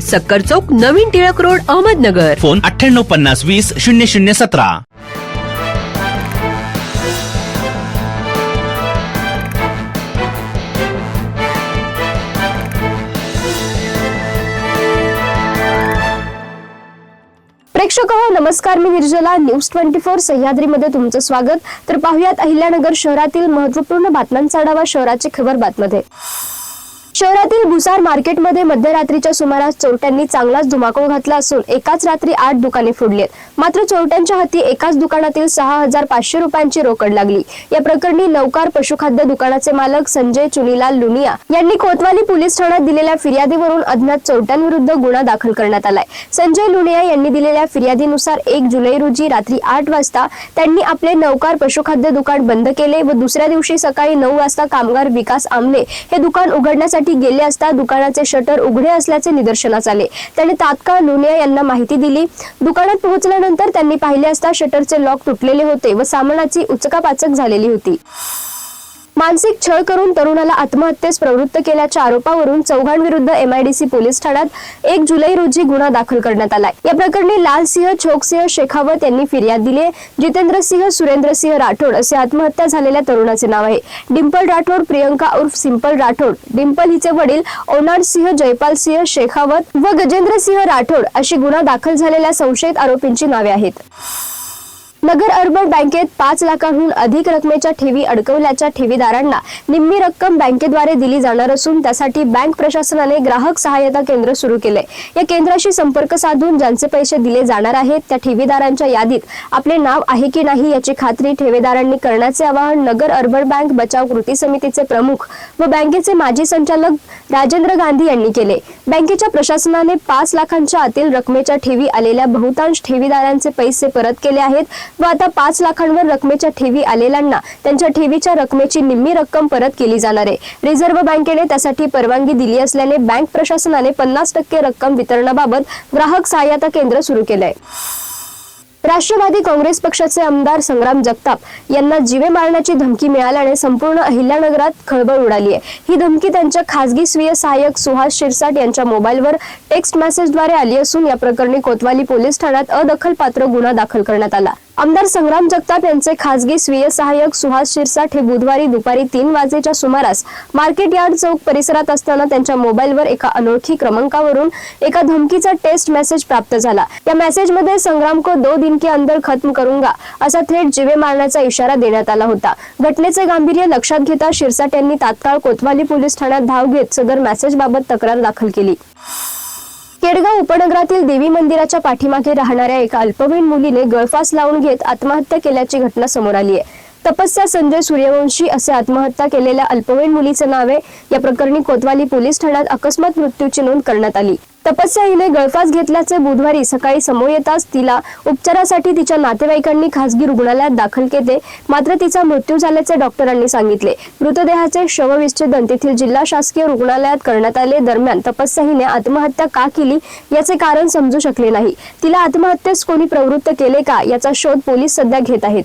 सक्कर चौक नवीन Tilak road Ahmednagar. Phone अठ्ठ्याण्णव पन्नास वीस शून्य शून्य सतरा. प्रेक्षक हो नमस्कार मी निर्जला न्यूज ट्वेंटी फोर सह्याद्रीमध्ये तुमचं स्वागत. तर पाहुयात अहिल्यानगर शहरातील महत्त्वपूर्ण बातम्यांचा आढावा शहराची खबर बातमध्ये. शहरातील भुसार मार्केटमध्ये मध्यरात्रीच्या सुमारास चोरट्यांनी चांगलाच धुमाकूळ घातला असून एकाच रात्री आठ दुकाने फोडली मात्र चोरट्यांच्या हाती एकाच दुकानातील सहा हजार पाचशे रुपयांची रोकड लागली. या प्रकरणी नौकार पशुखाद्य दुकानाचे मालक संजय चुनीलाल लुनिया यांनी कोतवाली पोलीस ठाण्यात दिलेल्या फिर्यादीवरून अज्ञात चोरट्यांविरुद्ध गुन्हा दाखल करण्यात आलाय. संजय लुनिया यांनी दिलेल्या फिर्यादीनुसार एक जुलै रोजी रात्री आठ वाजता त्यांनी आपले नौकार पशुखाद्य दुकान बंद केले व दुसऱ्या दिवशी सकाळी नऊ वाजता कामगार विकास आमले हे दुकान उघडण्यासाठी गेले असता दुकानाचे शटर उघडे असल्याचे निदर्शनास आले. त्याने तात्काळ लुनिया यांना माहिती दिली. दुकानात पोहोचल्यानंतर त्यांनी पाहिले असता शटरचे लॉक तुटलेले होते व सामानाची उचकापाचक झालेली होती. मानसिक छळ करून तरुणाला आत्महत्येस प्रवृत्त केल्याच्या आरोपावरून चौघांविरुद्ध एमआयडीसी पोलीस ठाण्यात एक जुलै रोजी गुन्हा दाखल करण्यात आलाय. या प्रकरणी लालसिंह छोकसिंह शेखावत यांनी फिर्याद दिली आहे. जितेंद्रसिंह सुरेंद्रसिंह राठोड असे आत्महत्या झालेल्या तरुणाचे नाव आहे. डिंपल राठोड प्रियंका उर्फ सिंपल राठोड डिंपल हिचे वडील ओनाड सिंह जयपाल सिंह शेखावत व गजेंद्रसिंह राठोड अशी गुन्हा दाखल झालेल्या संशयित आरोपींची नावे आहेत. नगर अर्बन बँकेत पाच लाखांहून अधिक रकमेच्या ठेवी अडकवल्याच्या ठेवीदारांना निम्मी रक्कम बँकेद्वारे दिली जाणार असून त्यासाठी बँक प्रशासनाने ग्राहक सहाय्यता केंद्र सुरू केले. या केंद्राशी संपर्क साधून ज्यांचे पैसे दिले जाणार आहेत त्या ठेवीदारांच्या यादीत आपले नाव आहे की नाही याची खात्री ठेवीदारांनी करण्याचे आवाहन नगर अर्बन बँक बचाव कृती समितीचे प्रमुख व बँकेचे माजी संचालक राजेंद्र गांधी यांनी केले. बँकेच्या प्रशासनाने पाच लाखांच्या आतील रकमेच्या ठेवी आलेल्या बहुतांश ठेवीदारांचे पैसे परत केले आहेत. व आता पाच लाखांवर रकमेच्या ठेवी आलेल्यांना त्यांच्या ठेवीच्या रकमेची निम्मी रक्कम परत केली जाणार आहे. रिझर्व्ह बँकेने त्यासाठी परवानगी दिली असल्याने बँक प्रशासनाने पन्नास टक्के रक्कम वितरणाबाबत ग्राहक सहाय्यता केंद्र सुरू केलंय. राष्ट्रवादी काँग्रेस पक्षाचे आमदार संग्राम जगताप यांना जीवे मारण्याची धमकी मिळाल्याने संपूर्ण अहिल्यानगरात खळबळ उडाली आहे. ही धमकी त्यांच्या खासगी स्वीय सहाय्यक सुहास शिरसाट यांच्या मोबाईलवर टेक्स्ट मेसेजद्वारे आली असून या प्रकरणी कोतवाली पोलीस ठाण्यात अदखलपात्र गुन्हा दाखल करण्यात आला. आमदार संग्राम जगताप यांचे खासगी स्वीय सहाय्यक सुहास शिरसाट हे बुधवारी दुपारी तीन वाजेच्या सुमारास मार्केट यार्ड चौक परिसरात असताना त्यांच्या मोबाईलवर एका अनोळखी क्रमांकावरून एका धमकीचा टेस्ट मेसेज प्राप्त झाला. या मेसेजमध्ये संग्राम को दो दिन के अंदर खत्म करूंगा असा थेट जिवे मारण्याचा इशारा देण्यात आला होता. घटनेचे गांभीर्य लक्षात घेता शिरसाट यांनी तात्काळ कोतवाली पोलीस ठाण्यात धाव घेत सदर मेसेजबाबत तक्रार दाखल केली. केडगाव उपनगरातील देवी मंदिराच्या पाठीमागे राहणाऱ्या एका अल्पवयीन मुलीने गळफास लावून घेत आत्महत्या केल्याची घटना समोर आली आहे. तपस्या संजय सूर्यवंशी असे आत्महत्या केलेल्या अल्पवयीन मुलीचे नाव आहे. या प्रकरणी कोतवाली पोलीस ठाण्यात अकस्मात मृत्यूची नोंद करण्यात आली. तपस्या हिने गळफास घेतल्याचे बुधवारी सकाळी समोर येताच तिला उपचारासाठी तिच्या नातेवाईकांनी खासगी रुग्णालयात दाखल केले. मात्र तिचा मृत्यू झाल्याचे डॉक्टरांनी सांगितले. मृतदेहाचे शवविच्छेदन तेथील जिल्हा शासकीय रुग्णालयात करण्यात आले. दरम्यान तपस्या हिने आत्महत्या का केली याचे कारण समजू शकले नाही. तिला आत्महत्येस कोणी प्रवृत्त केले का याचा शोध पोलीस सध्या घेत आहेत.